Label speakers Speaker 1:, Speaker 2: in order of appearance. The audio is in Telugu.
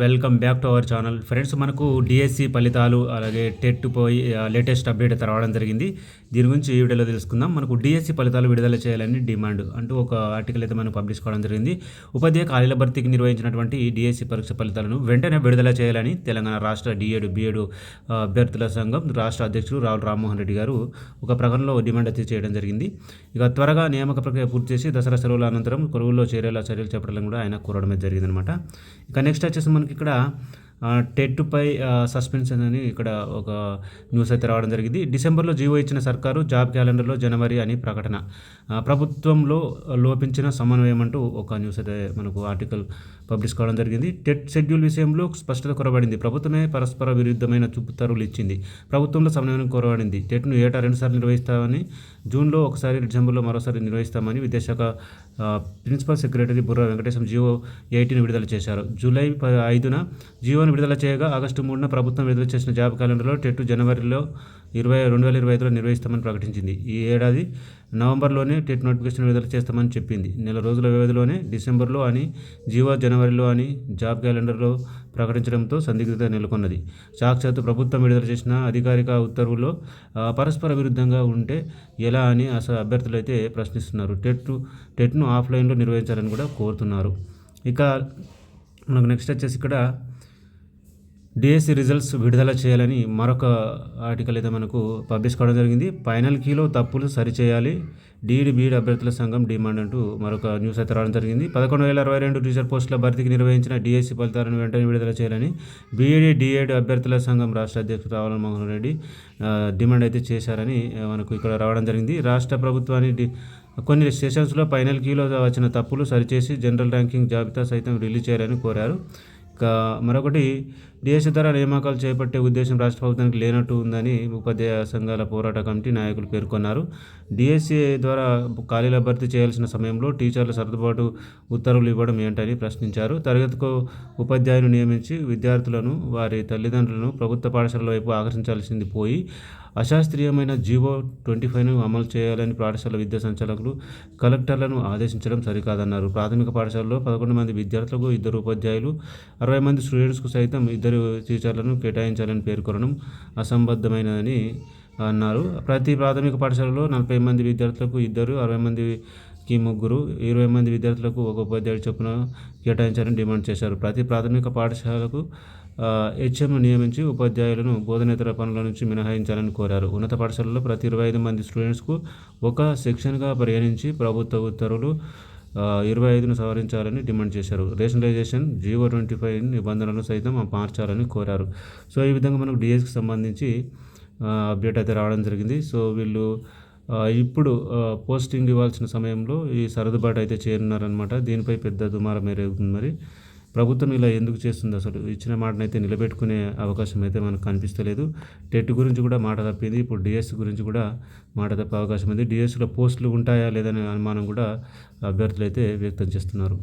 Speaker 1: Welcome back to our channel friends మనకు డిఎస్సి ఫలితాలు అలాగే టెట్ పోయి లేటెస్ట్ అప్డేట్ అయితే రావడం జరిగింది. దీని గురించి ఈ వీడియోలో తెలుసుకుందాం. మనకు డిఎస్సి ఫలితాలు విడుదల చేయాలని డిమాండ్ అంటూ ఒక ఆర్టికల్ అయితే మనం పబ్లిష్ కావడం జరిగింది. ఉపాధ్యాయ ఖాళీల భర్తీకి నిర్వహించినటువంటి డిఎస్సి పరీక్ష ఫలితాలను వెంటనే విడుదల చేయాలని తెలంగాణ రాష్ట్ర డిఏడు బిఏడు అభ్యర్థుల సంఘం రాష్ట్ర అధ్యక్షుడు రావుల రామ్మోహన్ రెడ్డి గారు ఒక ప్రకటనలో డిమాండ్ అయితే చేయడం జరిగింది. ఇక త్వరగా నియామక ప్రక్రియ పూర్తి చేసి దసరా సెలవుల అనంతరం కొలువుల్లో చేరేలా చర్యలు చేపట్టాలని కూడా ఆయన కోరడం జరిగిందనమాట ఇక నెక్స్ట్ వచ్చేసి మనకు ఇక్కడ టెట్పై సస్పెన్షన్ అని ఇక్కడ ఒక న్యూస్ అయితే రావడం జరిగింది. డిసెంబర్లో జీవో ఇచ్చిన సర్కారు జాబ్ క్యాలెండర్లో జనవరి అని ప్రకటన. ప్రభుత్వంలో లోపించిన సమన్వయం అంటూ ఒక న్యూస్ అయితే మనకు ఆర్టికల్ పబ్లిష్ కావడం జరిగింది. టెట్ షెడ్యూల్ విషయంలో స్పష్టత కొరబడింది. ప్రభుత్వమే పరస్పర విరుద్ధమైన ఉత్తర్వులు ఇచ్చింది. ప్రభుత్వంలో సమన్వయం కొరబడింది. టెట్ను ఏటా రెండుసార్లు నిర్వహిస్తామని జూన్లో ఒకసారి డిసెంబర్లో మరోసారి నిర్వహిస్తామని విదేశాఖ ప్రిన్సిపల్ సెక్రటరీ బుర్ర వెంకటేశం జియో ఎయిటీని విడుదల చేశారు. జూలై ఐదున జియో జియోను విడుదల చేయగా ఆగస్టు మూడున ప్రభుత్వం విడుదల చేసిన జాబ్ క్యాలెండర్లో టెట్ జనవరిలో ఇరవై రెండు వేల ఇరవై ఐదులో నిర్వహిస్తామని ప్రకటించింది. ఈ ఏడాది నవంబర్లోనే టెట్ నోటిఫికేషన్ విడుదల చేస్తామని చెప్పింది. నెల రోజుల వ్యవధిలోనే డిసెంబర్లో అని జీవో జనవరిలో అని జాబ్ క్యాలెండర్లో ప్రకటించడంతో సందిగ్ధత నెలకొన్నది. సాక్షాత్తు ప్రభుత్వం విడుదల చేసిన అధికారిక ఉత్తర్వుల్లో పరస్పర విరుద్ధంగా ఉంటే ఎలా అని అసలు అభ్యర్థులు అయితే ప్రశ్నిస్తున్నారు. టెట్ టెట్ను ఆఫ్లైన్లో నిర్వహించాలని కూడా కోరుతున్నారు. ఇక మనకు నెక్స్ట్ వచ్చేసి ఇక్కడ డిఎస్సి రిజల్ట్స్ విడుదల చేయాలని మరొక ఆర్టికల్ అయితే మనకు పబ్లిష్ కావడం జరిగింది. ఫైనల్ కీలో తప్పులు సరిచేయాలి డీఈడి బీఈడి అభ్యర్థుల సంఘం డిమాండ్ అంటూ మరొక న్యూస్ అయితే రావడం జరిగింది. పదకొండు వేల అరవై రెండు టీచర్ పోస్టుల భర్తీకి నిర్వహించిన డిఎస్సి ఫలితాలను వెంటనే విడుదల చేయాలని బీఈడి డిఏడి అభ్యర్థుల సంఘం రాష్ట్ర అధ్యక్షుడు రావుల మోహన్ రెడ్డి డిమాండ్ అయితే చేశారని మనకు ఇక్కడ రావడం జరిగింది. రాష్ట్ర ప్రభుత్వాన్ని కొన్ని సెషన్స్లో ఫైనల్ కీలో వచ్చిన తప్పులు సరిచేసి జనరల్ ర్యాంకింగ్ జాబితా సైతం రిలీజ్ చేయాలని కోరారు. మరొకటి డిఎస్సీ ద్వారా నియామకాలు చేపట్టే ఉద్దేశం రాష్ట్ర ప్రభుత్వానికి లేనట్టు ఉందని ఉపాధ్యాయ సంఘాల పోరాట కమిటీ నాయకులు పేర్కొన్నారు. డిఎస్సి ద్వారా ఖాళీల భర్తీ చేయాల్సిన సమయంలో టీచర్ల సర్దుబాటు ఉత్తర్వులు ఇవ్వడం ఏంటని ప్రశ్నించారు. తరగతికు ఉపాధ్యాయులు నియమించి విద్యార్థులను వారి తల్లిదండ్రులను ప్రభుత్వ పాఠశాలల వైపు ఆకర్షించాల్సింది పోయి అశాస్త్రీయమైన జీవో ట్వంటీ ఫైవ్ను అమలు చేయాలని పాఠశాల విద్యా సంచాలకులు కలెక్టర్లను ఆదేశించడం సరికాదన్నారు. ప్రాథమిక పాఠశాలలో పదకొండు మంది విద్యార్థులకు ఇద్దరు ఉపాధ్యాయులు అరవై మంది స్టూడెంట్స్కు సైతం ఇద్దరు టీచర్లను కేటాయించాలని పేర్కొనడం అసంబద్ధమైనదని అన్నారు. ప్రతి ప్రాథమిక పాఠశాలలో నలభై మంది విద్యార్థులకు ఇద్దరు అరవై మందికి ముగ్గురు ఇరవై మంది విద్యార్థులకు ఒక ఉపాధ్యాయుడు చొప్పున కేటాయించాలని డిమాండ్ చేశారు. ప్రతి ప్రాథమిక పాఠశాలకు హెచ్ఎం నియమించి ఉపాధ్యాయులను బోధనేతర పనుల నుంచి మినహాయించాలని కోరారు. ఉన్నత పాఠశాలలో ప్రతి ఇరవై ఐదు మంది స్టూడెంట్స్కు ఒక సెక్షన్గా పరిగణించి ప్రభుత్వ ఉత్తర్వులు ఇరవై ఐదును సవరించాలని డిమాండ్ చేశారు. Rationalisation G O twenty five నిబంధనలను సైతం మార్చాలని కోరారు. సో ఈ విధంగా మనకు డిఎస్కి సంబంధించి అప్డేట్ అయితే రావడం జరిగింది. సో వీళ్ళు ఇప్పుడు పోస్టింగ్ ఇవ్వాల్సిన సమయంలో ఈ సర్దుబాటు అయితే చేరున్నారనమాట దీనిపై పెద్ద దుమారం మేరేగుతుంది మరి. ప్రభుత్వం ఇలా ఎందుకు చేస్తుంది? అసలు ఇచ్చిన మాటనైతే నిలబెట్టుకునే అవకాశం అయితే మనకు కనిపిస్తలేదు. టెట్ గురించి కూడా మాట తప్పింది. ఇప్పుడు డిఎస్ గురించి కూడా మాట తప్పే అవకాశం ఉంది. డిఎస్లో పోస్టులు ఉంటాయా లేదనే అనుమానం కూడా అభ్యర్థులు అయితే వ్యక్తం చేస్తున్నారు.